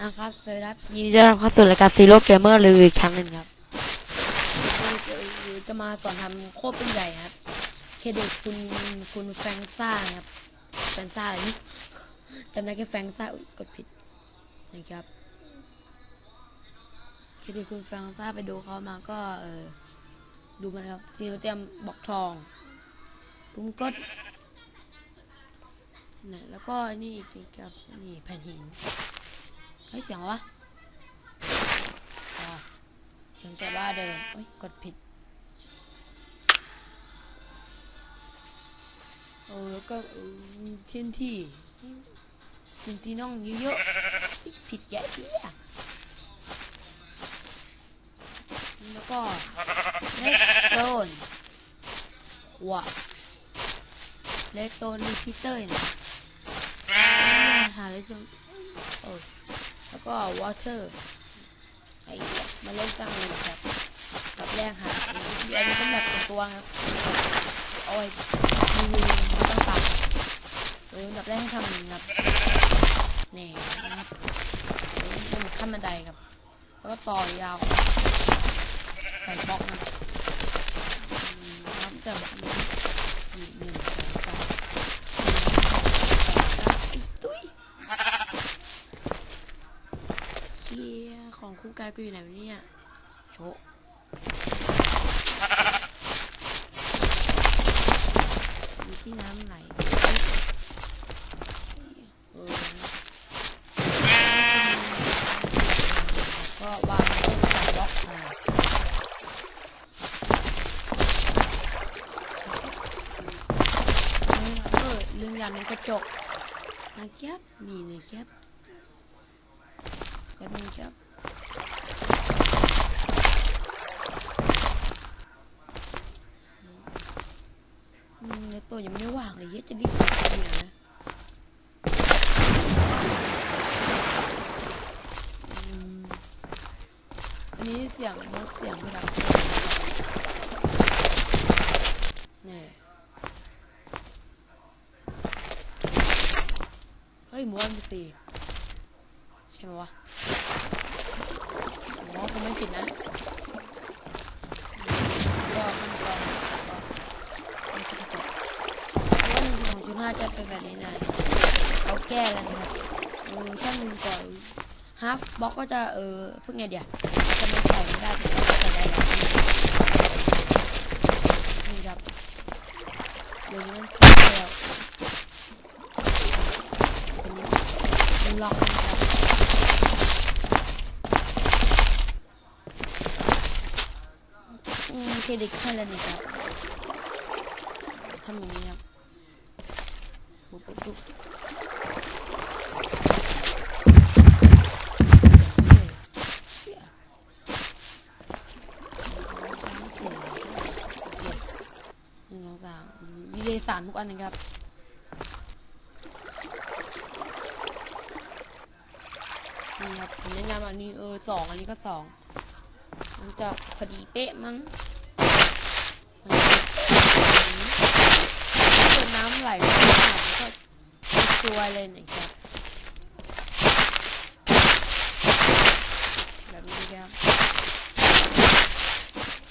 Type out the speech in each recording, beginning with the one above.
นะครับสวัสดีครับยินดีต้อนรับเข้าสู่รายการซีโร่เกมเมอร์รีวิวอีกครั้งหนึ่งครับจะมาสอนทำโคตรเป็นใหญ่ครับ เครดิตคุณคุณแฟงซ่าครับ แฟงซ่าอะไรนี่จำได้แค่แฟงซ่าอุ๊ยกดผิดนะครับเครดิตคุณแฟงซ่าไปดูเขามาก็เออดูมันครับซีโร่เตรียมบอกทองปุ่มกดนี่แล้วก็นี่อีกครับนี่แผ่นหิน ฮ้ยเสียงอะไรวะอ๋อเสียงแต่ว่าเดินเอ้ยกดผิดเออแล้วก็เออเทียนที่เทียนที่น้องเยอะๆเฮ้ยผิดแยะเหี้ยแล้วก็เลสโตนขวะเลสโตนรีพิเตอร์นะหาเลสโตนเออ แล้วก็ water ไอ้มาเล่นสร้างเลยครับกับแรกหาอันนี้เป็นแบบตัวครับเอาไว้ดูไม่ต้องตัดเออแบบแรกให้ทำครับนี่ครับเป็นขั้นบันไดครับ แล้วก็ต่อยาวแผ่บล็อกนะอืมนับแต่แบบนี้หนึ่งหนึ่งสองสามสี่ห้าหกเจ็ดแปดเก้าอีกตุ้ยียของคู่กายกูอยู่ไหนวะเนี่ยโชะมีที่น้ำไหลเออก็วางบล็อกมาเออลืมอย่างหนึงกระจกนะครับนี่นะครับ แป๊บนึงครับอืมในตัวยังไม่ได้วางเลยเยอะจะรีบไปไหนนะอันนี้เสียงลดเสียงไม่ดังนี่เฮ้ยมูอันสี่ ช่ไหมวะอ๋อคงไม่ผิดนะก็ขั้นตอนก็ไม่ผิดครับเพราะว่าหนึ่งของจุดห้าจะเป็นแบบนี้นะเขาแก้แล้วนะครับเออถ้ามึงก่อนฮาฟบล็อกก็จะเออเพิ่งไงเดี๋ยวจะไม่ใส่ไม่ได้แต่ก็ใส่ได้แล้วนี่ครับเดี๋ยวนี้มันขึ้นแล้วเป็นนี้เป็นล็อกนะครับ อืม เครดิตขั้นละหนึ่ครับทำอย่างนี้ครับปุ๊บปุ๊บปุ๊บหนึ่งสองสามมีเลสานทุกอันนะครับนี่ครับผมแนะนำอันนี้เออสองอันนี้ก็สองมันจะพอดีเป๊ะมั้งมันจะเกิด น้ำไหลมานก็ชัวร์เลยนะครับแบบนี้ครับ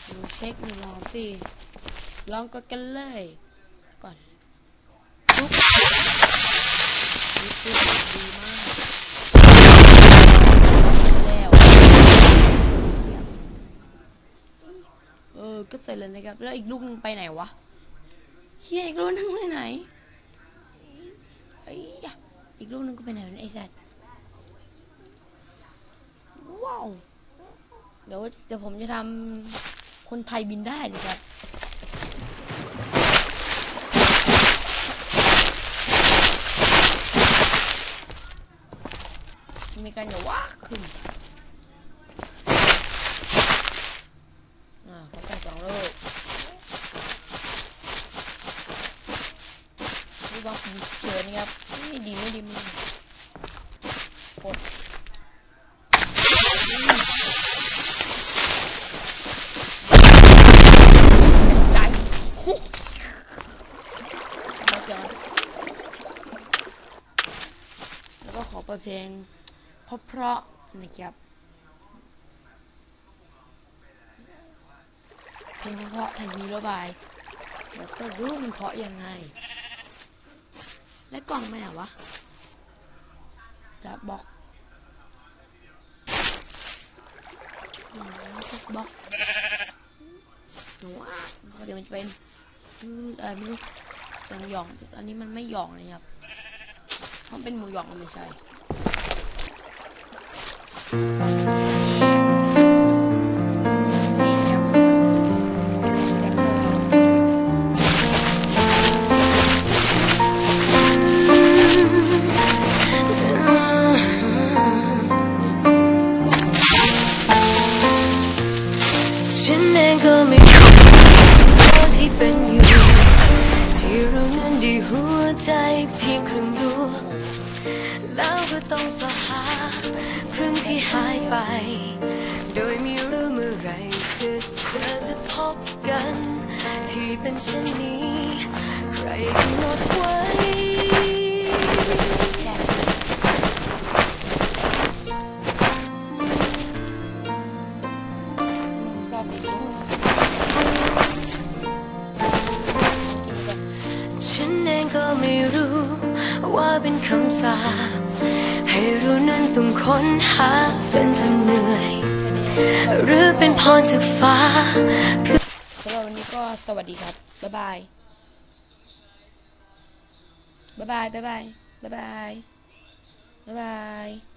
ดูเช็คดูลองสิลองกดกันเลย ก่อนปุ๊บนี่คือดีมากแล้วเออก็เสร็จแล้วนะครับ แล้วอีกลูกนึงไปไหนวะ ฮียอีกลูกนึงไปไหนไอ้ยะอีกลูกนึงก็ไปไหนไอ้สัตว์ว้าวเดี๋ยวเดี๋ยวผมจะทำคนไทยบินได้นะครับมีการอย่าว่าขึ้น อ่าเขาแต่งสองลูกนี่บางผม เฉยนครับไม่ดีไม่ดีไม่ดีกดอืมใจมาจอแล้วก็ขอเปิดเพลง เพราะๆนะครับเพลงเพราะๆแถมมีระบายแล้วก็รู้มันเพราะยังไง และกล่องไม่ไหนวะ จะบล็อกอืมจะบล็อกหนูอะเดี๋ยวมันจะเป็นอะไรไม่รู้ยังหยองอันนี้มันไม่หยองเลยครับเพราะเป็นหมูหยองไม่ใช่ หัวใจเพียงครึ่งดวงแล้วก็ต้องสหาครึ่งที่หายไป โดยไม่รู้เมื่อไรจะเธอจะพบกัน ที่เป็นเช่นนี้ ใครกำหนดไว้ ว่าเป็นคำสาปให้รู้นั้นต้องค้นหาเป็นจนเหนื่อย หรือเป็นพรจากฟ้าสำหรับวันนี้ก็สวัสดีครับ บ๊ายบาย บ๊ายบาย บ๊ายบาย บ๊ายบาย บ๊ายบาย